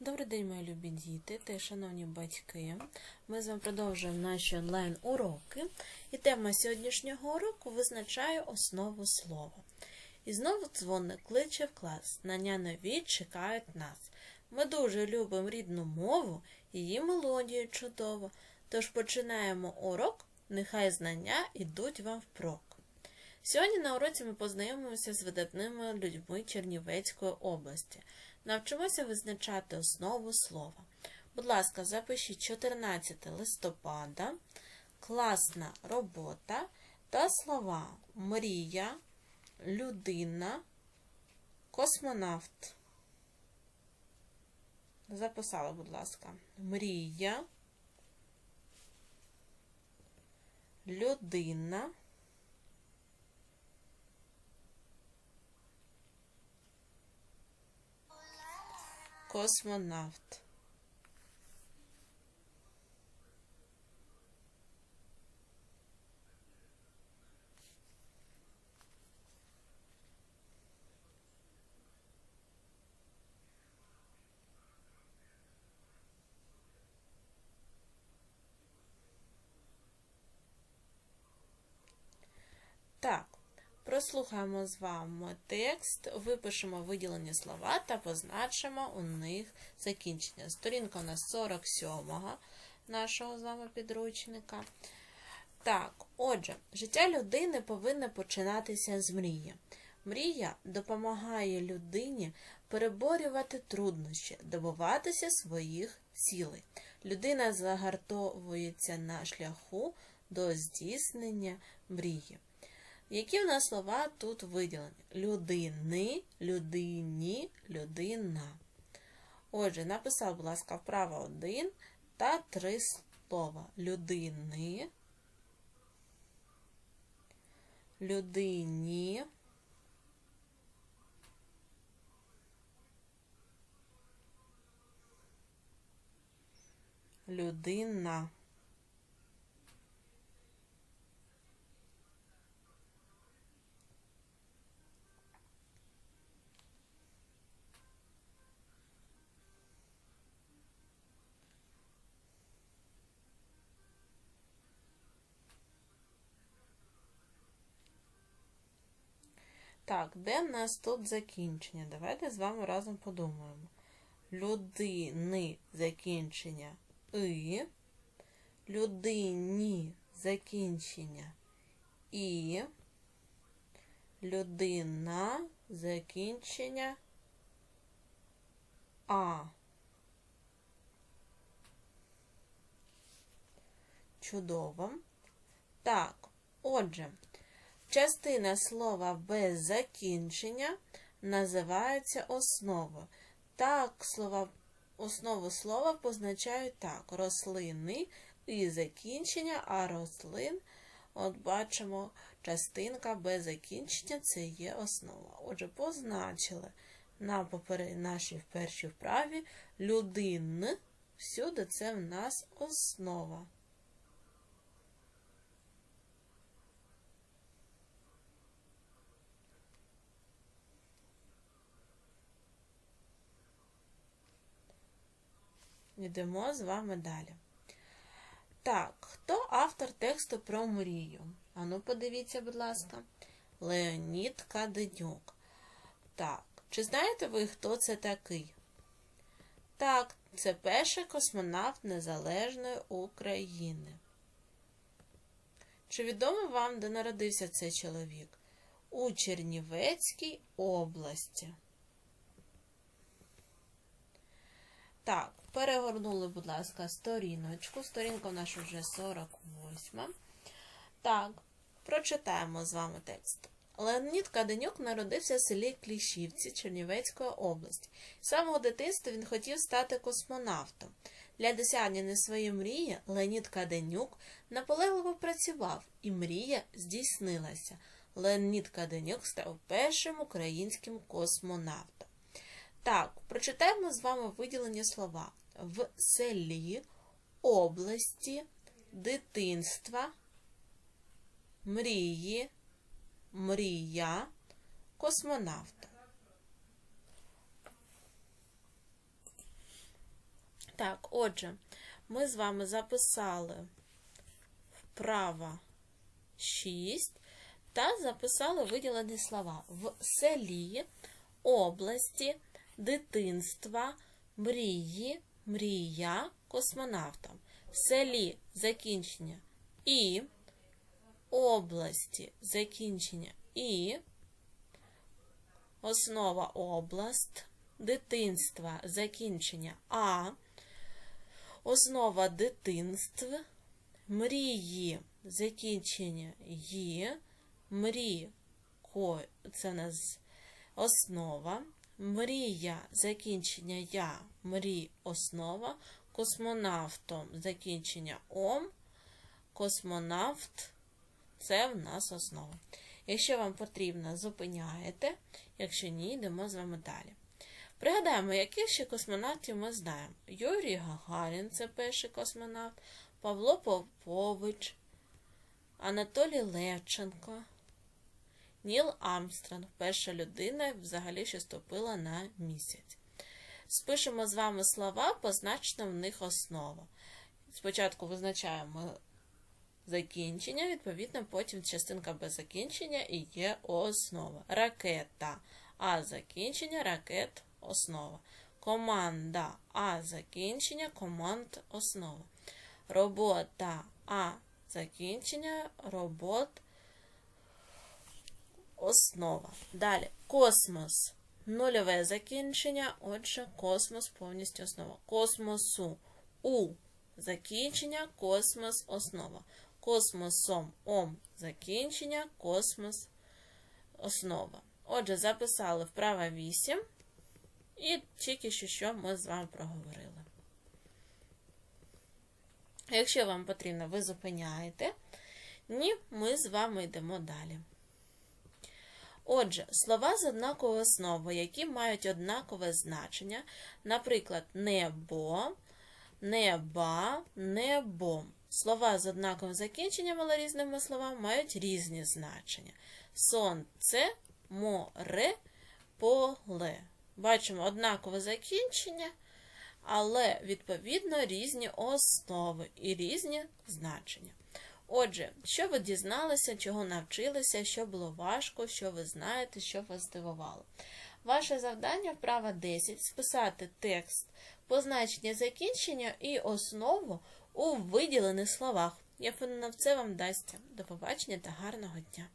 Добрий день, мої любі діти та шановні батьки. Ми з вами продовжуємо наші онлайн-уроки. І тема сьогоднішнього уроку визначає основу слова. І знову дзвоник кличе в клас. Знання нові чекають нас. Ми дуже любимо рідну мову, її мелодію чудово. Тож починаємо урок, нехай знання йдуть вам впрок. Сьогодні на уроці ми познайомимося з видатними людьми Чернівецької області. Навчимося визначати основу слова. Будь ласка, запишіть 14 листопада, класна робота та слова мрія, людина, космонавт. Записала, будь ласка, мрія, людина. Космонавт. Так, прослухаємо з вами текст, випишемо виділені слова та позначимо у них закінчення. Сторінка у нас 47-го нашого з вами підручника. Так, отже, життя людини повинно починатися з мрії. Мрія допомагає людині переборювати труднощі, добуватися своїх цілей. Людина загартовується на шляху до здійснення мрії. Які в нас слова тут виділені? Людини, людині, людина. Отже, написав, будь ласка, вправо один та три слова. Людини, людині, людина. Так, де в нас тут закінчення? Давайте з вами разом подумаємо. Людини закінчення и, людині закінчення і, людина закінчення а. Чудово. Так, отже. Частина слова без закінчення називається основою. Так, слова, основу слова позначають так: рослини і закінчення, а рослин, от бачимо, частинка без закінчення це є основа. Отже, позначили на поперед... нашій першій вправі людин. Всюди це в нас основа. Йдемо з вами далі. Так, хто автор тексту про мрію? Ану, подивіться, будь ласка. Леонід Каденюк. Так, чи знаєте ви, хто це такий? Так, це перший космонавт Незалежної України. Чи відомо вам, де народився цей чоловік? У Чернівецькій області. Так, перегорнули, будь ласка, сторіночку. Сторінка в нас вже 48. Так, прочитаємо з вами текст. Леонід Каденюк народився в селі Кліщівці Чернівецької області. З самого дитинства він хотів стати космонавтом. Для досягнення своєї мрії Леонід Каденюк наполегливо працював, і мрія здійснилася. Леонід Каденюк став першим українським космонавтом. Так, прочитаємо з вами виділені слова в селі, області, дитинства, мрії, мрія, космонавта. Так, отже, ми з вами записали вправа 6 та записали виділені слова в селі, області, дитинства, мрії, мрія, космонавтам. В селі закінчення і, області закінчення і, основа область, дитинства закінчення А, основа дитинств, мрії закінчення Є, мрій ко, це у нас основа, мрія закінчення Я, мрій основа, космонавтом закінчення ом, космонавт це в нас основа. Якщо вам потрібно, зупиняєте, якщо ні, йдемо з вами далі. Пригадаємо, яких ще космонавтів ми знаємо. Юрій Гагарін це перший космонавт, Павло Попович, Анатолій Левченко, Ніл Амстронг, перша людина, взагалі, що ступила на місяць. Спишемо з вами слова, позначена в них основа. Спочатку визначаємо закінчення, відповідно, потім частинка без закінчення і є основа. Ракета А закінчення, ракет основа. Команда А закінчення, команд основа. Робота А закінчення, робот основа. Далі космос. Нульове закінчення, отже, космос повністю основа. Космосу У закінчення, космос основа. Космосом ом закінчення, космос основа. Отже, записали вправа 8. І тільки що, що ми з вами проговорили. Якщо вам потрібно, ви зупиняєте. Ні, ми з вами йдемо далі. Отже, слова з однаковою основою, які мають однакове значення, наприклад, небо, неба, небом. Слова з однаковим закінченням, але різними словами, мають різні значення. Сонце, море, поле. Бачимо однакове закінчення, але, відповідно, різні основи і різні значення. Отже, що ви дізналися, чого навчилися, що було важко, що ви знаєте, що вас здивувало. Ваше завдання вправа 10 списати текст, позначення закінчення і основу у виділених словах. Я впевнена, це вам дасть. До побачення та гарного дня!